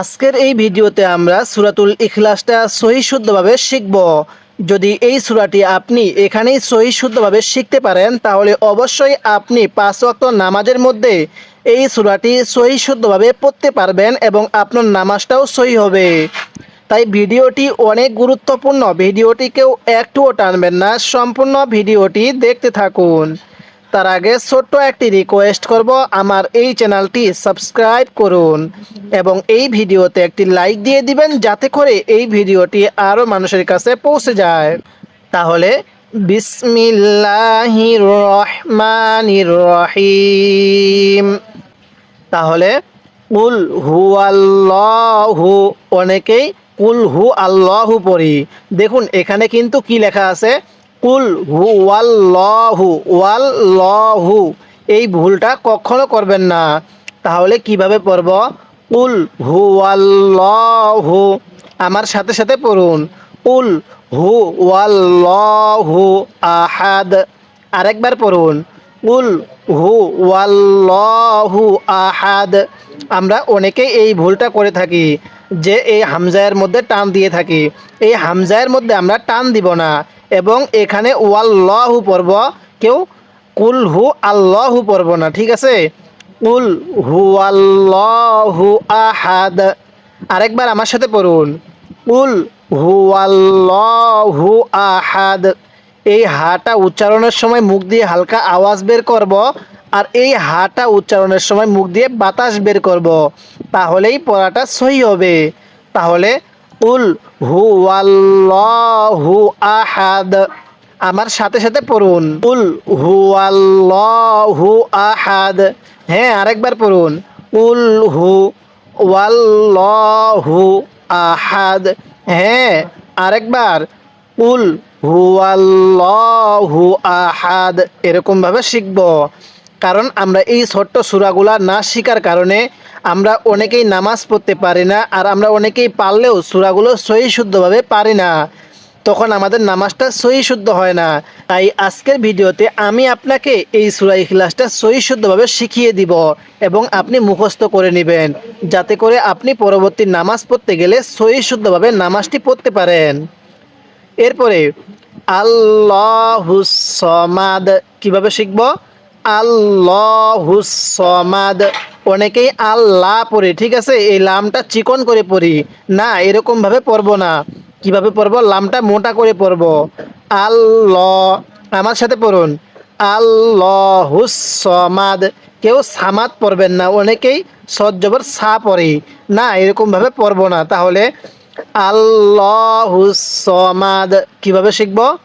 আজকের এই ভিডিওতে আমরা সুরাতুল ইখলাসটা সহি শুদ্ধভাবে শিখব। যদি এই সূরাটি আপনি এখানেই সহি শুদ্ধভাবে শিখতে পারেন, তাহলে অবশ্যই আপনি পাঁচ ওয়াক্ত নামাজের মধ্যে এই সূরাটি সহি শুদ্ধভাবে পড়তে পারবেন এবং আপনার নামাজটাও সহি হবে। তাই ভিডিওটি অনেক গুরুত্বপূর্ণ। ভিডিওটি কেউ একটুও টানবেন না। সম্পূর্ণ ভিডিওটি দেখতে থাকুন। তার আগে ছোট্ট একটি রিকোয়েস্ট করব। আমার এই চ্যানেলটি সাবস্ক্রাইব করুন এবং এই ভিডিওতে একটি লাইক দিয়ে দিবেন যাতে করে এই ভিডিওটি আরও মানুষের কাছে পৌঁছে যায়। তাহলে বিসমিল্লাহির রহমানির রহিম তাহলে কুল হু আল্লাহু অনেকেই কুল হু আল্লাহু পড়ি। দেখুন, এখানে কিন্তু কি লেখা আছে? কুল হু ওয়াল্লাহু ওয়াল্লাহু এই ভুলটা কখনো করবেন না। তাহলে কীভাবে পড়ব? কুল হু আল্লাহু আমার সাথে সাথে পড়ুন। কুল হু ওয়াল্লাহু আহাদ। আরেকবার পড়ুন। কুল হু ওয়াল ল ওয়াল্লাহু আহাদ। আমরা অনেকেই এই ভুলটা করে থাকি, যে এই হামজায়ের মধ্যে টান দিয়ে থাকি। এই হামজায়ের মধ্যে আমরা টান দিব না। এবং এখানে ওয়াল্লাহু পর্ব কেউ? কুল হু আল্লাহু পর্ব না, ঠিক আছে? কুল হু আল্লাহু আহাদ। আরেকবার আমার সাথে পড়ুন। কুল হু আল্লাহু আহাদ। এই হাটা উচ্চারণের সময় মুখ দিয়ে হালকা আওয়াজ বের করব আর এই হাটা উচ্চারণের সময় মুখ দিয়ে বাতাস বের করব। তাহলেই পড়াটা সহি হবে। তাহলে উল হু আল্লাহু আহাদ। আমার সাথে সাথে পড়ুন। উল হু আল্লাহু আহাদ। হ্যাঁ আরেকবার পড়ুন। উল হু ওয়াল্লাহু আহাদ। হ্যাঁ আরেকবার। উল হুয়াল্লাহু আহাদ। এরকমভাবে শিখব। কারণ আমরা এই ছোট্ট সুরাগুলা না শিকার কারণে আমরা অনেকেই নামাজ পড়তে পারি না আর আমরা অনেকেই পারলেও সুরাগুলো সহি শুদ্ধভাবে পারি না। তখন আমাদের নামাজটা সহি শুদ্ধ হয় না। তাই আজকের ভিডিওতে আমি আপনাকে এই সুরা ইখলাসটা সহি শুদ্ধভাবে শিখিয়ে দিব এবং আপনি মুখস্থ করে নেবেন যাতে করে আপনি পরবর্তী নামাজ পড়তে গেলে সহি শুদ্ধভাবে নামাজটি পড়তে পারেন। এরপরে আল্লাহুসমাদ কীভাবে শিখব? আল্লাহুসমাদ অনেকেই আল্লাহ পড়ে, ঠিক আছে? এই লামটা চিকন করে পড়ি। না, এরকমভাবে পড়ব না। কীভাবে পড়ব? লামটা মোটা করে পড়ব। আল্লাহ, আমার সাথে পড়ুন। আল্লাহুসমাদ কেউ সামাদ পড়বেন না। অনেকেই সজ্জবর সা পড়ে। না, এরকমভাবে পড়ব না। তাহলে আল্লাহুসমাদ কীভাবে শিখব?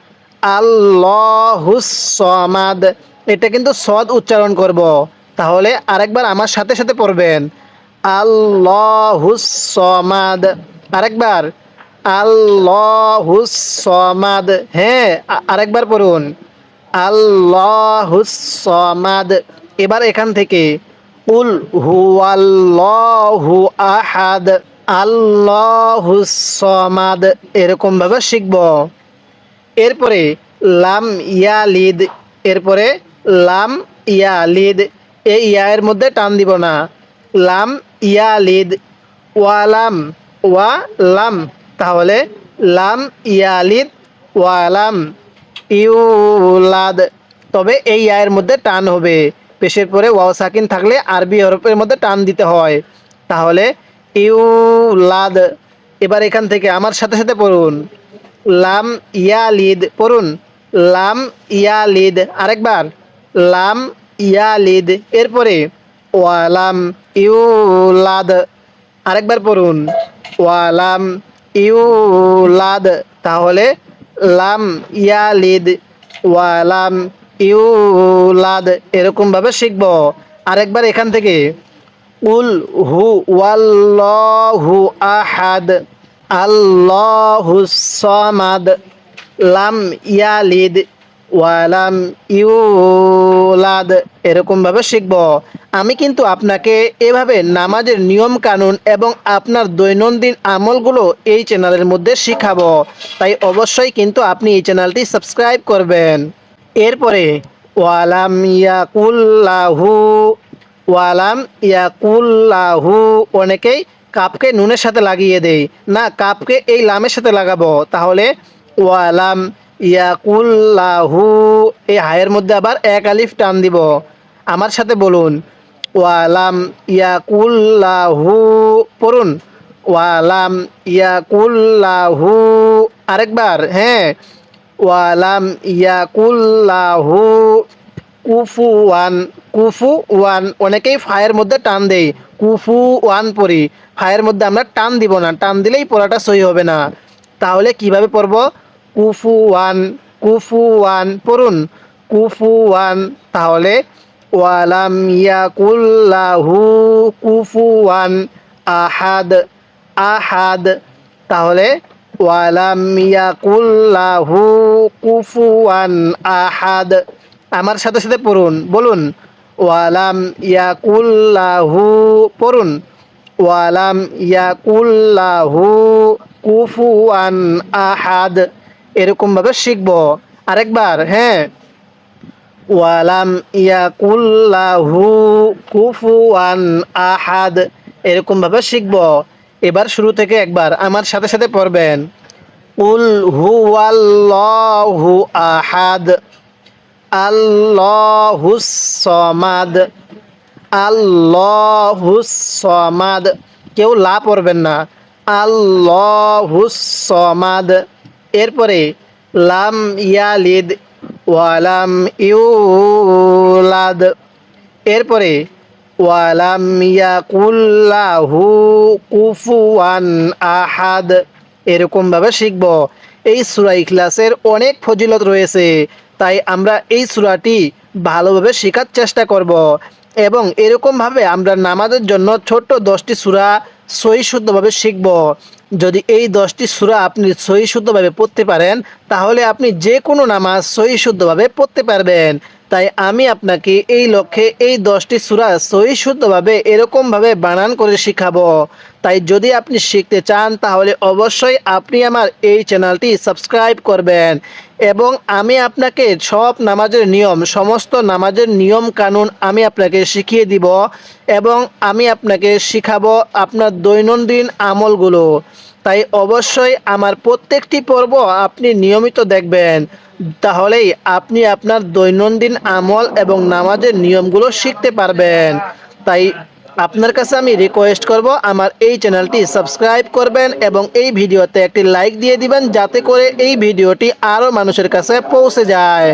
আল্লাহুসমাদ এটা কিন্তু সদ উচ্চারণ করব। তাহলে আরেকবার আমার সাথে সাথে পড়বেন। আল্লাহুসমাদ আরেকবার। আল্লাহুসমাদ হ্যাঁ আরেকবার পড়ুন। আল্লাহুসমাদ এবার এখান থেকে। উল হুয়াল্লাহু আহাদ। আল্লাহুসমাদ এরকমভাবে শিখব। এরপরে লাম ইয়ালিদ এরপরে লাম ইয়ালিদ এই ইয়ায়ের মধ্যে টান দিব না। লাম ইয়ালিদ ওয়ালাম ওয়া লাম তাহলে লাম ইয়ালিদ ওয়ালাম ইউলাদ তবে এই আয়ের মধ্যে টান হবে। পেশের পরে ওয়াও সাকিন থাকলে আরবি হরফের মধ্যে টান দিতে হয়। তাহলে ইউলাদ এবার এখান থেকে আমার সাথে সাথে পড়ুন। লাম ইয়ালিদ পড়ুন। লাম ইয়া ইয়ালিদ আরেকবার। লাম ইয়ালিদ, এরপরে ওয়ালাম ইউলাদ, আরেকবার পড়ুন। ওয়ালাম ইউলাদ, তাহলে লাম ইয়ালিদ, ওয়ালাম ইউলাদ, এরকমভাবে শিখব। আরেকবার এখান থেকে, উল হু ওয়াল্লাহু আহাদ, আল্লাহু সামাদ, লাম ইয়ালিদ ওয়ালাম ইউলাদ। এরকমভাবে শিখব। আমি কিন্তু আপনাকে এভাবে নামাজের নিয়ম কানুন এবং আপনার দৈনন্দিন আমলগুলো এই চ্যানেলের মধ্যে শিখাবো। তাই অবশ্যই কিন্তু আপনি এই চ্যানেলটি সাবস্ক্রাইব করবেন। এরপরে, ওয়ালাম ইয়াকুল্লাহু ওয়ালাম ইয়াকুল্লাহু। অনেকেই কাপকে নুনের সাথে লাগিয়ে দেয়। না, কাপকে এই লামের সাথে লাগাবো। তাহলে, ওয়ালাম ইয়াকুল্লাহু, এই হায়ের মধ্যে আবার এক আলিফ টান দিব। আমার সাথে বলুন, ওয়ালাম ইয়াকুল্লাহু, পড়ুন, ওয়ালাম ইয়াকুল্লাহু আরেকবার হ্যাঁ ওয়ালাম ইয়াকুল্লাহু কুফু ওয়ান কুফু ওয়ান অনেকেই ফায়ের মধ্যে টান দেই কুফু ওয়ান পড়ি, ফায়ের মধ্যে আমরা টান দিব না, টান দিলেই পড়াটা সহি হবে না। তাহলে কীভাবে পড়ব? কুফু ওয়ান কুফু ওয়ান পড়ুন। কুফু ওয়ান তাহলে ওয়ালাম ইয়াকুল্লাহু কুফু ওয়ান আহাদ আহাদ। তাহলে ওয়ালাম ইয়াকুল্লাহু কুফুয়ান আহাদ। আমার সাথে সাথে পড়ুন, বলুন, ওয়ালাম ইয়াকুল্লাহু, পড়ুন, ওয়ালাম ইয়াকুল্লাহু কুফুয়ান আহাদ। এরকমভাবে শিখব। আরেকবার হ্যাঁ। ওয়ালাম ইয়াকুল্লাহু কুফুয়ান আহাদ। এরকমভাবে শিখব। এবার শুরু থেকে একবার, আমার সাথে সাথে পড়বেন। উল হুয়াল্লাহু আহাদ। আল্লাহুস সমাদ। আল্লাহুস সমাদ। কেউ লা পড়বেন না। আল্লাহুস সমাদ। এরপরে লাম ইয়ালিদ ওয়ালাম ইউলাদ। এরপরে ওয়ালাম ইয়াকুল্লাহু কুফুয়ান আহাদ। এরকমভাবে শিখব। এই সূরা ইখলাসের অনেক ফজিলত রয়েছে, তাই আমরা এই সূরাটি ভালোভাবে শেখার চেষ্টা করব এবং এরকমভাবে আমরা নামাজের জন্য ছোট্ট দশটি সূরা সহি শুদ্ধভাবে শিখব। যদি এই দশটি সুরা আপনি সহি শুদ্ধভাবে পড়তে পারেন, তাহলে আপনি যে কোনো নামাজ সহি শুদ্ধভাবে পড়তে পারবেন। তাই আমি আপনাকে এই লক্ষ্যে এই দশটি সুরা সহি শুদ্ধভাবে এরকমভাবে বানান করে শিখাবো। তাই যদি আপনি শিখতে চান, তাহলে অবশ্যই আপনি আমার এই চ্যানেলটি সাবস্ক্রাইব করবেন এবং আমি আপনাকে সব নামাজের নিয়ম, সমস্ত নামাজের নিয়ম কানুন আমি আপনাকে শিখিয়ে দিব এবং আমি আপনাকে শিখাবো আপনার দৈনন্দিন আমলগুলো। তাই অবশ্যই আমার প্রত্যেকটি পর্ব আপনি নিয়মিত দেখবেন। তাহলেই আপনি আপনার দৈনন্দিন আমল এবং নামাজের নিয়মগুলো শিখতে পারবেন। তাই আপনার কাছে আমি রিকোয়েস্ট করব, আমার এই চ্যানেলটি সাবস্ক্রাইব করবেন এবং এই ভিডিওতে একটি লাইক দিয়ে দিবেন, যাতে করে এই ভিডিওটি আরও মানুষের কাছে পৌঁছে যায়।